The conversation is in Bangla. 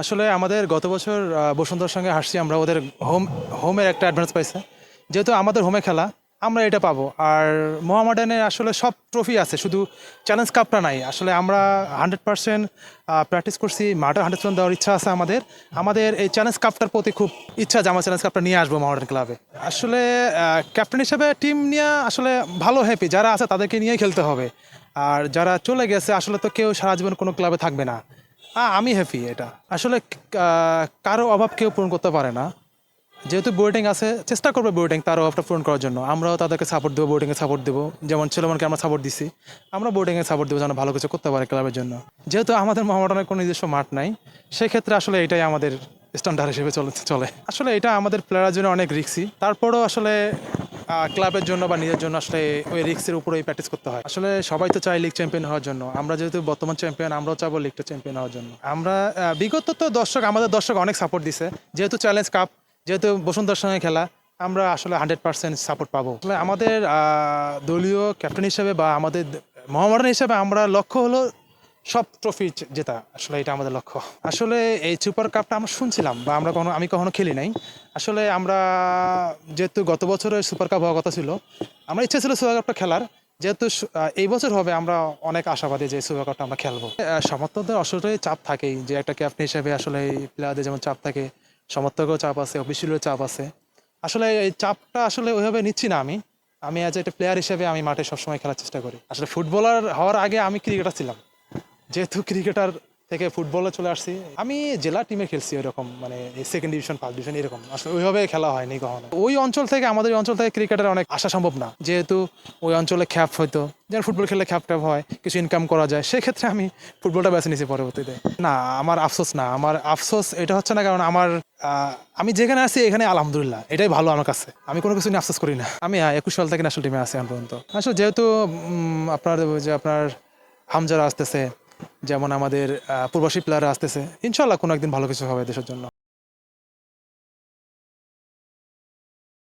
আসলে আমাদের গত বছর আহ, বসুন্ধরার সঙ্গে হাসছি আমরা ওদের হোম হোমের একটা অ্যাডভান্স পাইছে। যেহেতু আমাদের হোমে খেলা আমরা এটা পাবো। আর মোহামেডানের আসলে সব ট্রফি আছে শুধু চ্যালেঞ্জ কাপটা নাই। আসলে আমরা হান্ড্রেড পার্সেন্ট প্র্যাকটিস করছি মাঠে হান্ড্রেড পার্সেন্ট দেওয়ার ইচ্ছা আছে আমাদের। আমাদের এই চ্যালেঞ্জ কাপটার প্রতি খুব ইচ্ছা যে আমার চ্যালেঞ্জ কাপটা নিয়ে আসব মোহামেডান ক্লাবে আসলে ক্যাপ্টেন হিসেবে টিম নিয়ে আসলে ভালো হ্যাপি যারা আছে তাদেরকে নিয়ে খেলতে হবে। আর যারা চলে গেছে আসলে তো কেউ সারা জীবন কোনো ক্লাবে থাকবে না। আমি হ্যাপি এটা। আসলে কারও অভাব কেউ পূরণ করতে পারে না। যেহেতু বোর্ডিং আছে, চেষ্টা করবে বোর্ডিং তার অভাবটা পূরণ করার জন্য। আমরাও তাদেরকে সাপোর্ট দেবো বোর্ডিংয়ে সাপোর্ট দেবো। যেমন ছেলেমানকে আমরা সাপোর্ট দিছি, আমরা বোর্ডিংয়ে সাপোর্ট দেবো যেন ভালো কিছু করতে পারে ক্লাবের জন্য। যেহেতু আমাদের মোহামেডানের কোনো নিজস্ব মাঠ নাই, সেক্ষেত্রে আসলে এটাই আমাদের স্ট্যান্ডার্ড হিসেবে চলে চলে। আসলে এটা আমাদের প্লেয়ারের জন্য অনেক রিক্সি তারপরেও আসলে ক্লাবের জন্য বা নিজের জন্য আসলে ওই রিক্সের উপরেই প্র্যাকটিস করতে হয়। আসলে সবাই তো চাই লিগ চ্যাম্পিয়ন হওয়ার জন্য। আমরা যেহেতু বর্তমান চ্যাম্পিয়ন আমরাও চাবো লিগটা চ্যাম্পিয়ন হওয়ার জন্য। আমরা বিগত তো দর্শক, আমাদের দর্শক অনেক সাপোর্ট দিছে। যেহেতু চ্যালেঞ্জ কাপ যেহেতু বসুন্ধরার সঙ্গে খেলা, আমরা আসলে হান্ড্রেড পার্সেন্ট সাপোর্ট পাবো। আমাদের দলীয় ক্যাপ্টেন হিসেবে বা আমাদের মহামারণ হিসেবে আমরা লক্ষ্য হলো সব ট্রফি জেতা। আসলে এটা আমাদের লক্ষ্য। আসলে এই সুপার কাপটা আমরা শুনছিলাম বা আমরা কখনো আমি কখনো খেলি নাই। আসলে আমরা যেহেতু গত বছরে সুপার কাপ হওয়ার কথা ছিল, আমার ইচ্ছা ছিল সুপার কাপটা খেলার। যেহেতু এই বছর হবে, আমরা অনেক আশাবাদী যে সুপার কাপটা আমরা খেলব। সমর্থকদের আসলে চাপ থাকেই যে একটা ক্যাপ্টেন হিসেবে আসলে প্লেয়ারদের যেমন চাপ থাকে, সমর্থকেরও চাপ আছে অফিসিয়ালের চাপ আছে। আসলে এই চাপটা আসলে ওইভাবে নিচ্ছি না আমি। আমি অ্যাজ একটা প্লেয়ার হিসেবে আমি মাঠে সবসময় খেলার চেষ্টা করি। আসলে ফুটবলার হওয়ার আগে আমি ক্রিকেটার ছিলাম। যেহেতু ক্রিকেটার থেকে ফুটবলে চলে আসছি, আমি জেলা টিমে খেলছি এরকম মানে সেকেন্ড ডিভিশন ফার্স্ট ডিভিশন এরকম। আসলে ওইভাবে খেলা হয়নি কখনো। ওই অঞ্চল থেকে, আমাদের অঞ্চল থেকে ক্রিকেটের অনেক আসা সম্ভব না। যেহেতু ওই অঞ্চলে খ্যাপ হয়তো, যেমন ফুটবল খেললে খ্যাপ ট্যাপ হয়, কিছু ইনকাম করা যায়, সেক্ষেত্রে আমি ফুটবলটা বেছে নিয়েছি পরবর্তীতে। না, আমার আফসোস না, আমার আফসোস এটা হচ্ছে না, কারণ আমার আমি যেখানে আছি, এখানে আলহামদুলিল্লাহ, এটাই ভালো আমার কাছে। আমি কোনো কিছু নিয়ে আফসোস করি না। আমি একুশ সাল থেকে ন্যাশনাল টিমে আছি এখন পর্যন্ত। আসলে যেহেতু আপনার যে আপনার হামজারা আসতেছে যেমন আমাদের প্রবাসী প্লেয়াররা আসতেছে। ইনশাল্লাহ কোনো একদিন ভালো কিছু হবে দেশের জন্য।